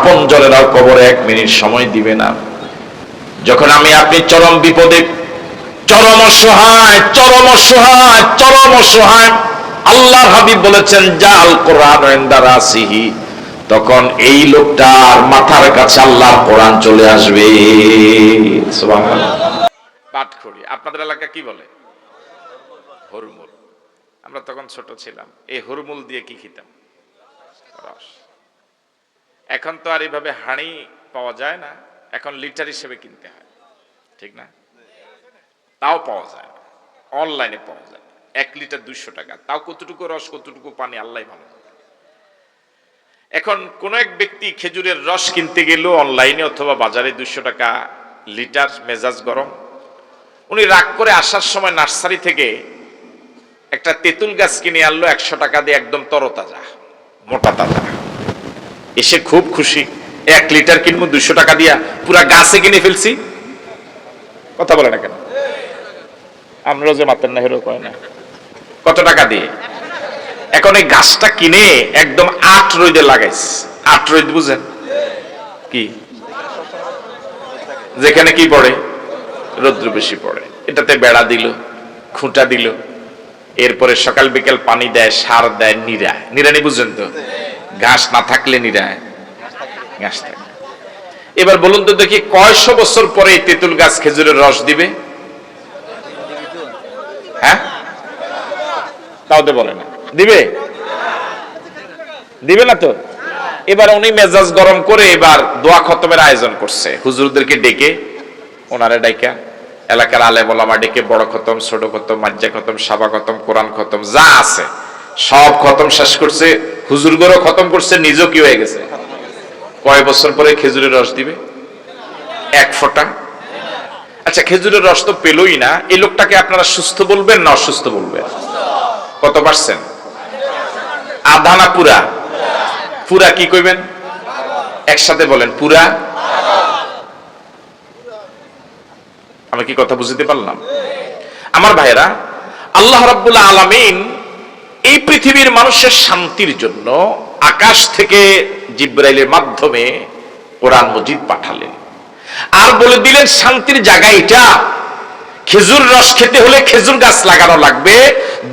আপন জনেরাও কবরে এক মিনিট সময় দিবে না। যখন আমি আপনি চরম বিপদে, চরম অসহায় চরম অসহায় চরম অসহায় আল্লাহ হাবিব বলেছেন জাল কোরআন রাসিহি তখন এই লোকটার মাথার কাছে আল্লাহর কোরআন চলে আসবে। পাটখড়ি আপনাদের এলাকা কি বলে? হরমুল। আমরা তখন ছোট ছিলাম। এই হরমুল দিয়ে কি খেতাম? রস। এখন তো আর এইভাবে হাঁড়ি পাওয়া যায় না, এখন লিটার হিসেবে কিনতে হয়, ঠিক না? তাও পাওয়া যায় অনলাইনে পাওয়া যায়, এক লিটার দুইশো টাকা, তাও কতটুকু রস, কতটুকু পানি আল্লাহ ভালো এখন কোন এক ব্যক্তি খেজুরের রস কিনতে গেল অনলাইনে অথবা বাজারে দুইশো টাকা লিটার মেজাজ গরম। উনি রাগ করে আসার সময় নার্সারি থেকে একটা তেঁতুল গাছ কিনে আনলো, একশো টাকা দিয়ে একদম তরতাজা, মোটা তাজা। এসে খুব খুশি। এক লিটার কিনবো দুশো টাকা দিয়া পুরা গাছে কিনে ফেলছি। কথা বলে না কেন? আমরা যে মাতেন না হেরো কয় না। কত টাকা দিয়ে? এখন এই গাছটা কিনে একদম আট রোদে লাগাইছে আট রোদ বুঝেন? কি? যেখানে কি পড়ে? রৌদ্র বেশি পড়ে। এটাতে বেড়া দিল, খুঁটা দিল। এরপরে সকাল বিকেল পানি দেয়, সার দেয় নিরায় নিরানি বুঝেন তো? ঘাস না থাকলে এবার বলুন তো দেখি, কয়শো বছর পরে তেঁতুল গাছ খেজুরের রস দিবে? হ্যাঁ? তাও তো বলে না। দিবে? দিবে না তো? এবার উনি মেজাজ গরম করে এবার দোয়া খতমের আয়োজন করছে। হুজুরদেরকে ডেকে ওনারে ডাইকা, এলাকার আলে বলামা ডেকে বড় খতম, ছোট খতম, মাজ্জা খতম, সাবা খতম, কোরআন খতম, যা আছে। সব খতম শেষ করছে হুজুরগরও খতম করছে, নিজেও কি হয়ে গেছে? কয় বছর পরে খেজুরের রস দিবে? এক ফোঁটা। আচ্ছা খেজুরের রস তো পেলই না, এই লোকটাকে আপনারা সুস্থ বলবেন না অসুস্থ বলবেন? কত পার্সেন্ট? আধা না পুরা? পুরা কি কইবেন? একসাথে বলেন, পুরা। আমি কি কথা বুঝতে পারলাম? আমার ভাইরা আল্লাহ রাব্বুল আলামিন এই পৃথিবীর মানুষের শান্তির জন্য আকাশ থেকে জিব্রাইলের মাধ্যমে কোরআন মজিদ পাঠালেন আর বলে দিলেন শান্তির জায়গা এটা খেজুর রস খেতে হলে খেজুর গাছ লাগানো লাগবে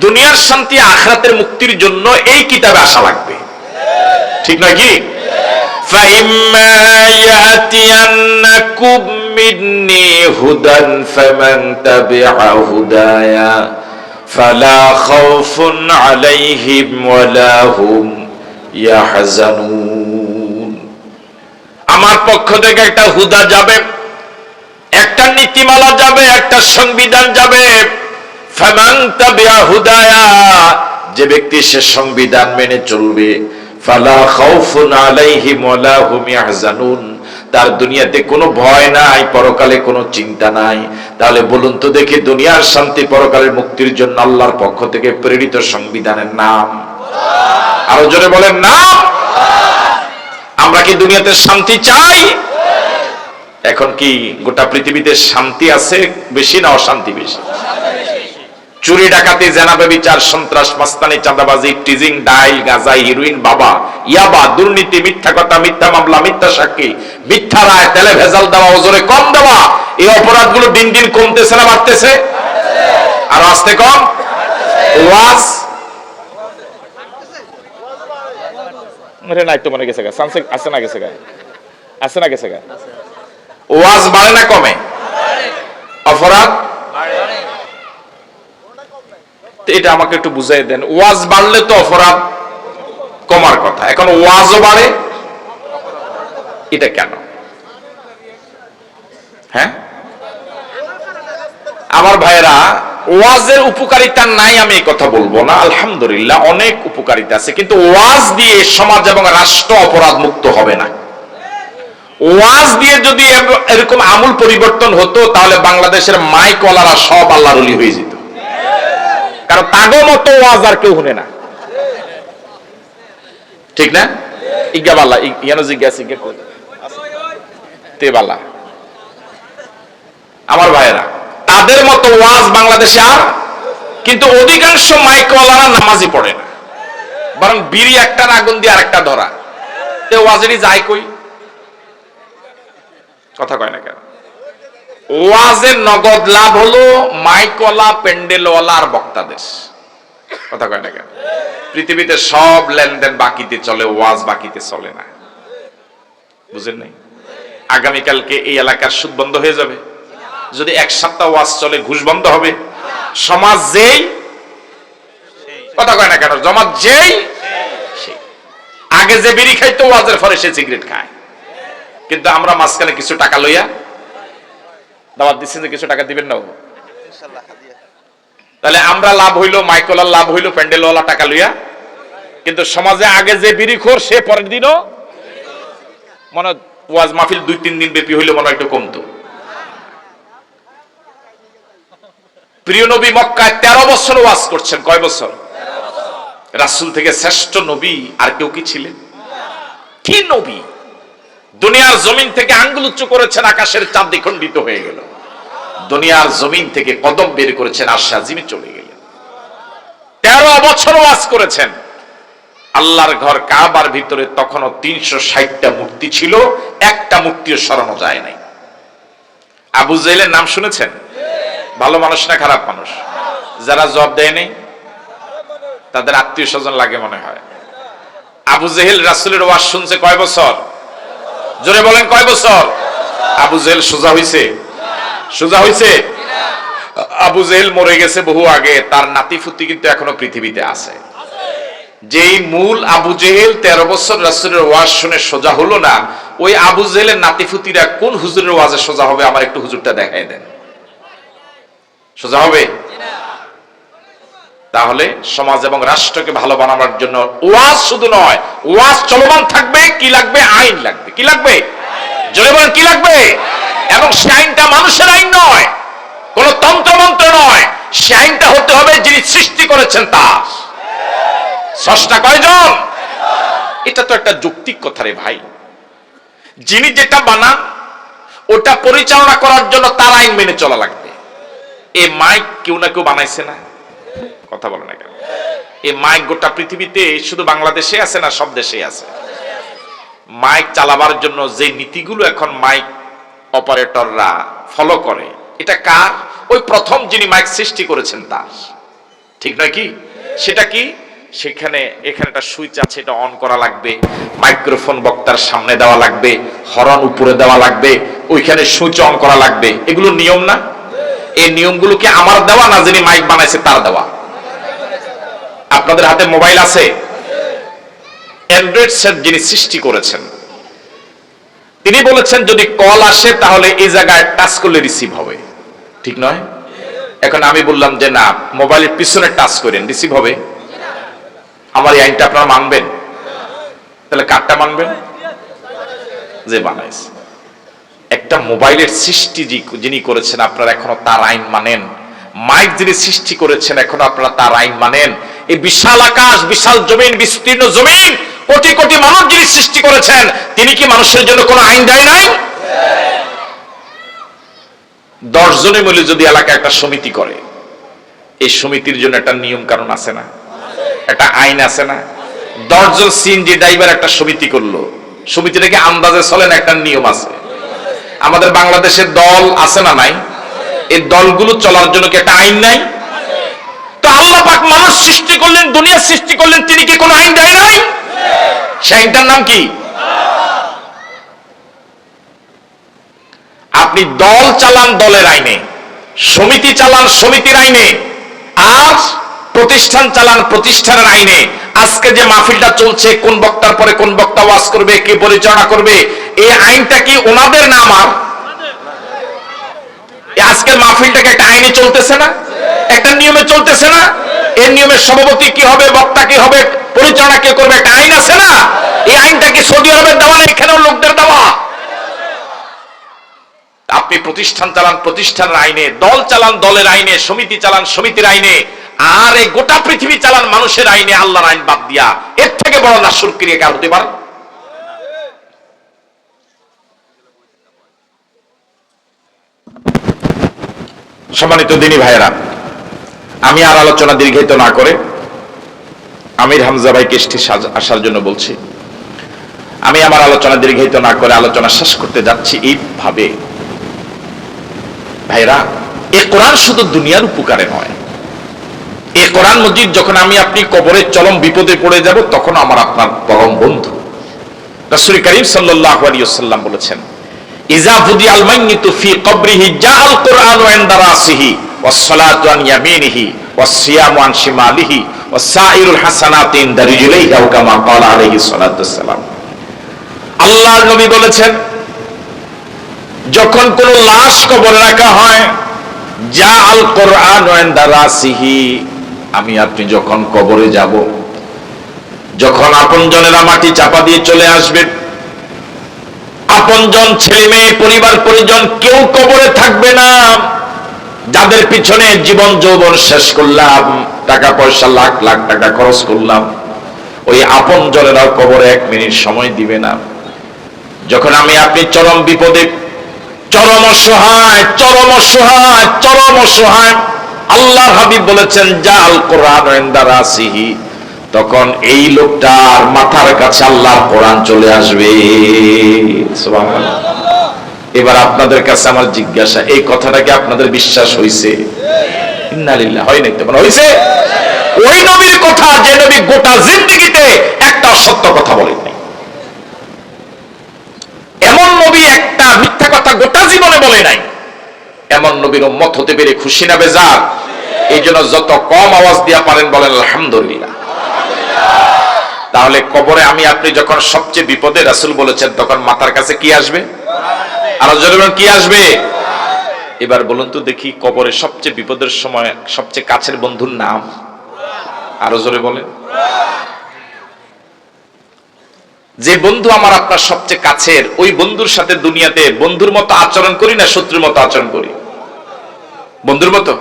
দুনিয়ার শান্তি আখরাতের মুক্তির জন্য এই কিতাবে আসা লাগবে ঠিক নয় কি فإما يأتينكم مني هدى فمن تبع هدايا فلا خوف عليهم ولا هم يحزنون আমার পক্ষ থেকে একটা হুদা যাবে একটা নীতিমালা যাবে একটা সংবিধান যাবে ফামান তাবিয়া হুদায়া যে ব্যক্তি সে সংবিধান মেনে চলবে ফালা খাউফুন আলাইহিম ওয়ালা হুম ইয়াহজানুন তার দুনিয়াতে কোনো ভয় নাই পরকালে কোনো চিন্তা নাই তাহলে বলুন তো দেখি দুনিয়ার শান্তি পরকালের মুক্তির জন্য আল্লাহর পক্ষ থেকে প্রেরিত সংবিধানের নাম। আরও জোরে বলেন, নাম। আমরা কি দুনিয়াতে শান্তি চাই? এখন কি গোটা পৃথিবীতে শান্তি আছে? বেশি না অশান্তি বেশি? চুরি, ডাকাতি জেনাবে বিচার সন্ত্রাস, মাস্তানি, চাঁদাবাজি, টিজিং, ডাইল গাঁজা হিরোইন, বাবা, ইয়াবা, দুর্নীতি, মিথ্যা কথা, মিথ্যা মামলা, মিথ্যা সাক্ষী, মিথ্যা রায়, তেলে ভেজাল দেওয়া, ওজোরে কম দেওয়া এই অপরাধগুলো দিন দিন কমতেছে না বাড়তেছে? আর আসতে কম? ওয়াজ নাই তো মনে গেছে গা। না গেছে গা? না গেছে গা? ওয়াজ বাড়ে না কমে? অপরাধ? এটা আমাকে একটু বুঝাই দেন। ওয়াজ বাড়লে তো অপরাধ কমার কথা। এখন ওয়াজও বাড়ে এটা কেন? হ্যাঁ আমার ভাইয়েরা ওয়াজের উপকারিতা নাই, আমি কথা বলব না। আলহামদুলিল্লাহ, অনেক উপকারিতা আছে, কিন্তু ওয়াজ দিয়ে সমাজ এবং রাষ্ট্র অপরাধ মুক্ত হবে না। ওয়াজ দিয়ে যদি এরকম আমূল পরিবর্তন হতো, তাহলে বাংলাদেশের মাইকওয়ালারা সব আল্লাহর হয়ে যেত। কারণ তাগো মতো ওয়াজ আর কেউ শুনে না। ঠিক না? ইজ্ঞা ইয়ানো জিজ্ঞাসা ইজ্ঞা কই তে আমার ভাইয়েরা তাদের মতো ওয়াজ বাংলাদেশে আর, কিন্তু অধিকাংশ মাইকওয়ালারা নামাজই পড়ে না। বরং বিড়ি একটার আগুন দিয়ে আরেকটা ধরা। তে ওয়াজেরই যায় কই? কথা কয় না কেন? ওয়াজের নগদ লাভ হলো প্যান্ডেলওয়ালা আর কথা কয় না কেন? পৃথিবীতে সব লেনদেন বাকিতে চলে, ওয়াজ বাকিতে চলে না। বুঝেন নাই? আগামীকালকে এই এলাকার সুদ বন্ধ হয়ে যাবে। যদি এক সপ্তাহ ওয়াজ চলে, ঘুষ বন্ধ হবে। সমাজ যেই, কথা কয় না কেন? জমাত যেই আগে যে বিড়ি খাইতো, ওয়াজের ফলে সে সিগারেট খায়। কিন্তু আমরা মাঝখানে কিছু টাকা লইয়া দাওয়াত দিচ্ছেন যে কিছু টাকা দিবেন না তাহলে আমরা লাভ হইল, মাইকলার লাভ হইল, প্যান্ডেলওয়ালা টাকা লইয়া। কিন্তু সমাজে আগে যে বিড়ি খোর, সে পরের দিনও মনে ওয়াজ মাহফিল দুই তিন দিন ব্যাপী হইলে, মনে একটু কমতো। প্রিয় নবী মক্কায় তেরো বছর ওয়াজ করছেন। কয় বছর? রাসূল থেকে শ্রেষ্ঠ নবী আর কেউ কি ছিলেন? কি নবী? দুনিয়ার জমিন থেকে আঙ্গুল উচ্চ করেছেন, আকাশের চাঁদ দ্বিখণ্ডিত হয়ে গেল। দুনিয়ার জমিন থেকে কদম বের করেছেন, আর সাজিমে চলে গেলেন। তেরো বছর ওয়াজ করেছেন। আল্লাহর ঘর কাবার ভিতরে তখনও তিনশো ষাটটা মূর্তি ছিল, একটা মূর্তিও সরানো যায় নাই। আবু জেলের নাম শুনেছেন? ভালো মানুষ না খারাপ মানুষ? যারা জব দেয়নি, তাদের আত্মীয় স্বজন লাগে মনে হয়। আবু জেহেল রাসুলের ওয়াজ শুনছে কয় বছর? জোরে বলেন কয় বছর? আবু জেহেল সোজা হইছে। সোজা হইছে? আবু জেহেল মরে গেছে বহু আগে, তার নাতিফুতি কিন্তু এখনও পৃথিবীতে আছে। যেই মূল আবু জেহেল তেরো বছর রাসুলের ওয়াজ শুনে সোজা হলো না, ওই আবু জেহেলের নাতিফুতিরা কোন হুজুরের ওয়াজে সোজা হবে, আমার একটু হুজুরটা দেখাই দেন। সোজা হবে? তাহলে সমাজ এবং রাষ্ট্রকে ভালো বানাবার জন্য ওয়াজ শুধু নয়, ওয়াজ চলমান থাকবে, কি লাগবে? আইন লাগবে। কি লাগবে? জোরে বলেন, কি লাগবে? এবং সে আইনটা মানুষের আইন নয়, কোন তন্ত্রমন্ত্র নয়। সে আইনটা হতে হবে যিনি সৃষ্টি করেছেন তা স্রষ্টা কয়জন? এটা তো একটা যৌক্তিক কথা রে ভাই। যিনি যেটা বানান, ওটা পরিচালনা করার জন্য তার আইন মেনে চলা লাগবে। এ মাইক কেউ না কেউ বানাইছে না। কথা বলে না কেন? এই মাইক গোটা পৃথিবীতে শুধু বাংলাদেশে আছে না সব দেশে আছে। মাইক চালাবার জন্য যে নীতিগুলো এখন মাইক অপারেটররা ফলো করে, এটা কার? ওই প্রথম যিনি মাইক সৃষ্টি করেছেন তার। ঠিক নয় কি? সেটা কি? সেখানে, এখানে একটা সুইচ আছে, এটা অন করা লাগবে, মাইক্রোফোন বক্তার সামনে দেওয়া লাগবে, হরন উপরে দেওয়া লাগবে, ওইখানে সুইচ অন করা লাগবে। এগুলো নিয়ম না? এই নিয়মগুলো কি আমার দেওয়া না যিনি মাইক বানাইছে তার দেওয়া? আপনাদের হাতে মোবাইল আছে? অ্যান্ড্রয়েড সেট যিনি সৃষ্টি করেছেন, তিনি বলেছেন, যদি কল আসে, তাহলে এই জায়গায় টাচ করলে রিসিভ হবে। ঠিক নয়? এখন আমি বললাম যে, না মোবাইলের পিছনে টাচ করেন রিসিভ হবে। আমার এই আইনটা আপনারা মানবেন? তাহলে কারটা মানবেন? যে বানাইছে। একটা মোবাইলের সৃষ্টি যিনি করেছেন, আপনারা এখনও তার আইন মানেন। মাইক যিনি সৃষ্টি করেছেন, এখনও আপনারা তার আইন মানেন। এই বিশাল আকাশ, বিশাল জমিন, বিস্তীর্ণ জমিন, কোটি কোটি মানুষ যিনি সৃষ্টি করেছেন, তিনি কি মানুষের জন্য কোনো আইন দেয় নাই? দশ জনে মিলে যদি এলাকা একটা সমিতি করে, এই সমিতির জন্য একটা নিয়ম কারণ আছে না? একটা আইন আছে না? দশজন সিএনজি ড্রাইভার একটা সমিতি করল। সমিতিটাকে আন্দাজে চলেন একটা নিয়ম আছে? আমাদের বাংলাদেশের দল আছে না নাই? এই দলগুলো চলার জন্য কি একটা আইন নাই? তো আল্লাহ পাক মানুষ সৃষ্টি করলেন, দুনিয়া সৃষ্টি করলেন, তিনি কি কোনো আইন দেয় নাই? সে আইনটার নাম কি? আপনি দল চালান দলের আইনে, সমিতি চালান সমিতির আইনে, আর প্রতিষ্ঠান চালান, প্রতিষ্ঠানের আইনে। আজকে যে মাহফিলটা চলছে, কোন বক্তার পরে কোন বক্তা ওয়াজ করবে, কে পরিচালনা করবে, এই আইনটা কি ওনাদের না আমার? আজকের মাহফিলটাকে একটা আইনে চলতেছে না? একটা নিয়মে চলতেছে না? এই নিয়মের সভাপতি কি হবে, বক্তা কি হবে, পরিচালনা কে করবে, একটা আইন আছে না? এই আইনটা কি সৌদি আরবের দেওয়া না, এখানেও লোকদের দেওয়া? আপনি প্রতিষ্ঠান চালান, প্রতিষ্ঠানের আইনে, দল চালান, দলের আইনে, সমিতি চালান, সমিতির আইনে আর এই গোটা পৃথিবী চালান মানুষের আইনে আল্লাহর আইন বাদ দিয়া। এর থেকে বড় নাশুর ক্রিয়া কার হতে পারে সম্মানিত দিনী ভাইয়েরা, আমি আর আলোচনা দীর্ঘায়িত না করে আমির হামজা ভাই কেষ্টি আসার জন্য বলছি, আমি আমার আলোচনা দীর্ঘায়িত না করে আলোচনা শেষ করতে যাচ্ছি এইভাবে। ভাইরা এ কোরআন শুধু দুনিয়ার উপকারে নয় এ কোরআন মজিদ যখন আমি আপনি কবরের চরম বিপদে পড়ে যাব, তখন আমার আপনার পরম বন্ধু। রাসূল করিম সাল্লাল্লাহু আলাইহি ওয়াসাল্লাম বলেছেন, ইজা ফুদি আল মাইয়িতু কবরিহি জাআল কুরআনু আল্লাহর নবী বলেছেন, যখন কোন লাশ কবরে রাখা হয় যা আল কোরআন ইনদা রাসিহি আমি আপনি যখন কবরে যাব, যখন আপনজনেরা মাটি চাপা দিয়ে চলে আসবে, আপনজন ছেলে মেয়ে, পরিবার, পরিজন কেউ কবরে থাকবে না। যাদের পিছনে জীবন যৌবন শেষ করলাম, টাকা পয়সা, লাখ লাখ টাকা খরচ করলাম, ওই আপন জনেরা কবরে এক মিনিট সময় দিবে না। যখন আমি আপনি চরম বিপদে, চরম সহায় চরম সহায় চরম সহায় আল্লাহ হাবিব বলেছেন জাল কোরআন তখন এই লোকটার মাথার কাছে আল্লাহর কোরআন চলে আসবে। এবার আপনাদের কাছে আমার জিজ্ঞাসা, এই কথাটা কি আপনাদের বিশ্বাস হইছে? নাই তোমার হইছে? ওই নবীর কথা, যে নবী গোটা জিন্দগিতে একটা সত্য কথা বলেন নাই। এমন নবী একটা মিথ্যা কথা গোটা জীবনে বলে নাই। এমন নবীর উম্মত হতে পেরে খুশি না বেজার? এই জন্য যত কম আওয়াজ দিয়া পারেন বলেন, আলহামদুলিল্লাহ। তাহলে কবরে আমি, আপনি যখন সবচেয়ে বিপদে রাসূল বলেছেন, তখন মাথার কাছে কি আসবে? আরও বলেন, কি আসবে? এবার বলুন তো দেখি কবরে সবচেয়ে বিপদের সময় সবচেয়ে কাছের বন্ধুর নাম। আরও জোরে বলেন। যে বন্ধু আমার আপনার সবচেয়ে কাছের, ওই বন্ধুর সাথে দুনিয়াতে বন্ধুর মতো আচরণ করি না, শত্রুর মতো আচরণ করি। বন্ধুর মতো।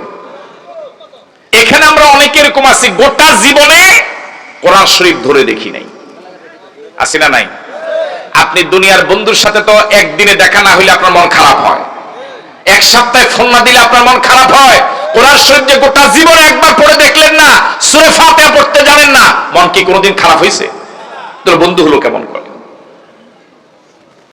এখানে আমরা অনেকে এরকম আছি, গোটা জীবনে কোরআন শরীফ ধরে দেখি নাই। আছি না নাই? আপনি দুনিয়ার বন্ধুর সাথে তো একদিনে দেখা না হইলে আপনার মন খারাপ হয়। এক সপ্তাহে ফোন না দিলে আপনার মন খারাপ হয়। কোরআন শরীফ যে গোটা জীবনে একবার পড়ে দেখলেন না, সুরে ফাতিহা পড়তে জানেন না, মন কি কোনোদিন খারাপ হয়েছে তোর বন্ধু হলো কেমন করে?